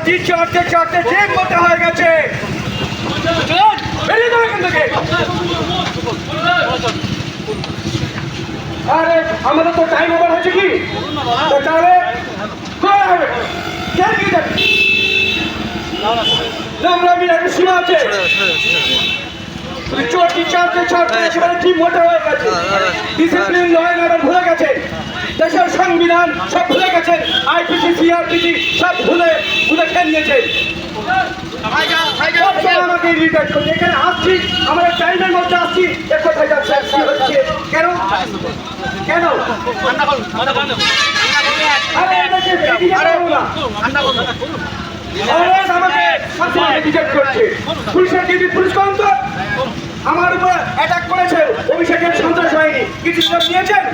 চটি চড়তে চড়তে যে মোটা হয়ে গেছে। বেরিয়ে যাও এখান থেকে। আরে আমাদের তো টাইম ওভার হয়েছে কি? তাহলে করা হবে কে কি যাবে? নোংরামির একটা সীমা আছে। তুমি চটি চড়তে চড়তে একেবারে কি মোটা হয়ে গেছে। ডিসিপ্লিন ল অ্যান্ড ভুলে গেছে। সংবিধান সব ভুলে গেছে। আইপিসি সিআরপিসি সব ভুলে ভুলে খেয়ে নিয়েছে। সবসময় আমাকে ইরিটেট করছে। এখানে আসছি আমরা টাইমের মধ্যে আসছি এ কোথায় যাচ্ছে কি হচ্ছে কেন? কেন? আরে এটাকে এদিকে পারব না। অলওয়েজ আমাকে সবসময় রিজেক্ট করছে। পুলিশের ডিউটি পুলিশ করুন তো আমার উপর অ্যাটাক করেছে। অভিষেকের সন্ত্রাস হয়নি কিছু সব দিয়েছেন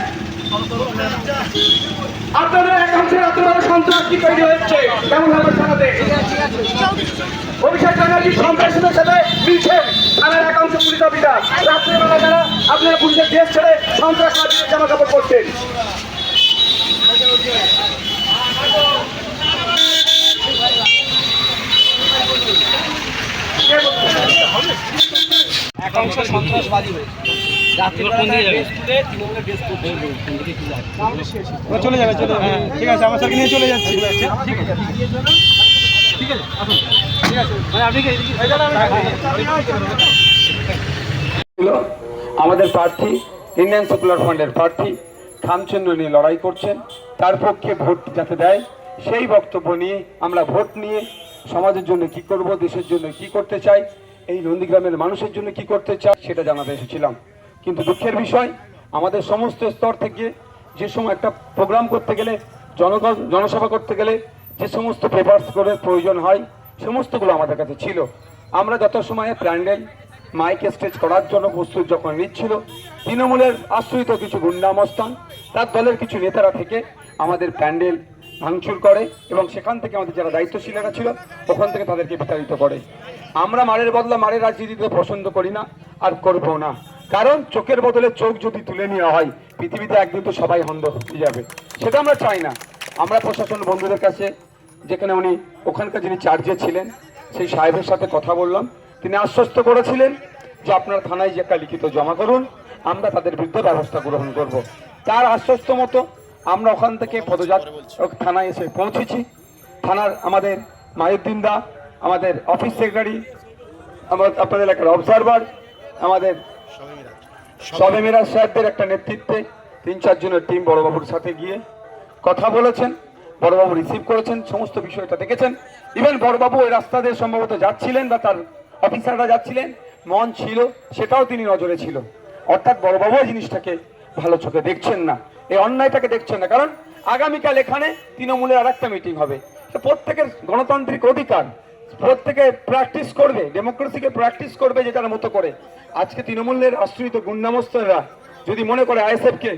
আপনাদের একাংশের বড় সন্ত্রাস তৈরি হচ্ছে? কেমন হবে থানাতে অভিষেক ব্যানার্জি সন্ত্রাসীদের সাথে মিলছেন। থানার একাংশ পুলিশ অফিসার। রাত্রেবেলা যারা আপনারা পুলিশের ড্রেস ছেড়ে সন্ত্রাসবাদীদের জামা কাপড় পরছেন। একাংশ সন্ত্রাসবাদী হয়েছে। চলে যাবে চলে যাবে। ঠিক আছে আমার সঙ্গে নিয়ে চলে যাচ্ছি। ছিল আমাদের প্রার্থী ইন্ডিয়ান সেকুলার ফান্ডের প্রার্থী খামচন্দ্র নিয়ে লড়াই করছেন। তার পক্ষে ভোট যাতে দেয় সেই বক্তব্য নিয়ে আমরা ভোট নিয়ে সমাজের জন্য কি করব দেশের জন্য কি করতে চাই এই নন্দীগ্রামের মানুষের জন্য কি করতে চাই সেটা জানাতে এসেছিলাম। কিন্তু দুঃখের বিষয়, আমাদের সমস্ত স্তর থেকে যে সময় একটা প্রোগ্রাম করতে গেলে, জনগণ, জনসভা করতে গেলে যে সমস্ত পেপার্স করে প্রয়োজন হয়, সমস্তগুলো আমাদের কাছে ছিল। আমরা যত সময়ে প্যান্ডেল মাইক স্টেজ করার জন্য প্রস্তুত যখন নিচ্ছিল, তৃণমূলের আশ্রিত কিছু গুন্ডামস্তান, তার দলের কিছু নেতারা থেকে আমাদের প্যান্ডেল ভাঙচুর করে এবং সেখান থেকে আমাদের যারা দায়িত্বশীলেরা ছিল, ওখান থেকে তাদেরকে বিতাড়িত করে। আমরা মারের বদলা মারের রাজনীতিতে পছন্দ করি না আর করব না। কারণ চোখের বদলে চোখ যদি তুলে নেওয়া হয়, পৃথিবীতে একদিন তো সবাই হন্দ হয়ে যাবে। সেটা আমরা চাই না। আমরা প্রশাসন বন্ধুদের কাছে, যেখানে উনি ওখানকার যিনি চার্জে ছিলেন, সেই সাহেবের সাথে কথা বললাম। তিনি আশ্বস্ত করেছিলেন যে আপনার থানায় যে একটা লিখিত জমা করুন, আমরা তাদের বিরুদ্ধে ব্যবস্থা গ্রহণ করব। তার আশ্বস্ত মতো আমরা ওখান থেকে পদযাত থানায় এসে পৌঁছেছি। থানার আমাদের মায়ুদ্দিন দা, আমাদের অফিস সেক্রেটারি আমার আপনাদের এলাকার অবজারভার আমাদের সবে মিরাজ সাহেবদের একটা নেতৃত্বে তিন চারজনের টিম বড়বাবুর সাথে গিয়ে কথা বলেছেন, বড়বাবু রিসিভ করেছেন, সমস্ত বিষয়টা দেখেছেন। ইভেন বড়বাবু ওই রাস্তা দিয়ে সম্ভবত যাচ্ছিলেন বা তার অফিসাররা যাচ্ছিলেন, মন ছিল, সেটাও তিনি নজরে ছিল। অর্থাৎ বড়বাবু এই জিনিসটাকে ভালো চোখে দেখছেন না। এই অন্যায়টাকে দেখছেন না। কারণ আগামীকাল এখানে তৃণমূলের আর একটা মিটিং হবে প্রত্যেকের গণতান্ত্রিক অধিকার। প্রত্যেকে প্র্যাকটিস করবে ডেমোক্রেসিকে প্র্যাকটিস করবে যেটার মতো করে। আজকে তৃণমূলের আশ্রিত গুন্ডামস্তরা যদি মনে করে আইএসএফকে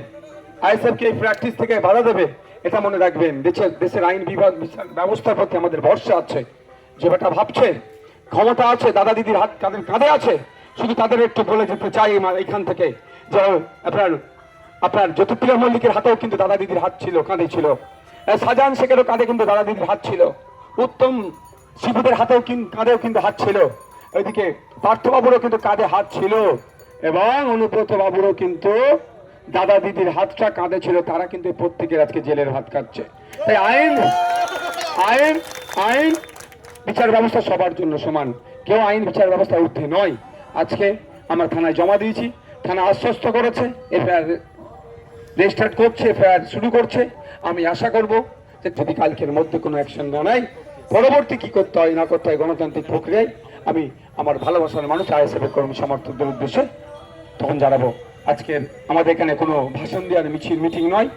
আইএসএফকে এই প্র্যাকটিস থেকে বাধা দেবে, এটা মনে রাখবেন। দেশের দেশের আইন বিভাগ ব্যবস্থার প্রতি আমাদের ভরসা আছে। যে বেটা ভাবছে, ক্ষমতা আছে, দাদা দিদির হাত তাদের কাঁধে আছে, শুধু তাদের একটু বলে যেতে চাই এইখান থেকে। যে আপনার আপনার জ্যোতিপ্রিয় মল্লিকের হাতেও কিন্তু দাদা দিদির হাত ছিল, কাঁধে ছিল। সাজান শেখেরও কাঁধে কিন্তু দাদা দিদির হাত ছিল। উত্তম শিবুদের হাতেও কাঁধেও কিন্তু হাত ছিল। ওইদিকে পার্থবাবুরও কিন্তু কাঁধে হাত ছিল এবং অনুব্রত বাবুরও কিন্তু দাদা দিদির হাতটা কাঁধে ছিল, তারা কিন্তু প্রত্যেকের আজকে জেলের ভাত খাচ্ছে। তাই আইন আইন আইন, বিচার ব্যবস্থা সবার জন্য সমান। কেউ আইন, বিচার ব্যবস্থা ঊর্ধ্বে নয়। আজকে আমরা থানায় জমা দিয়েছি, থানা আশ্বস্ত করেছে, এফআইআর রেজিস্টার্ট করছে, এফআইআর শুরু করছে। আমি আশা করব যে যদি কালকের মধ্যে কোনো অ্যাকশন না নেয় পরবর্তী কি করতে হয়, না করতে হয় গণতান্ত্রিক প্রক্রিয়ায়, আমি আমার ভালোবাসার মানুষ, আইএসএফের কর্মী সমর্থকদের উদ্দেশ্যে তখন জানাব। আজকের আমাদের এখানে কোনো ভাষণ দেওয়ার মিছিল, মিটিং নয়।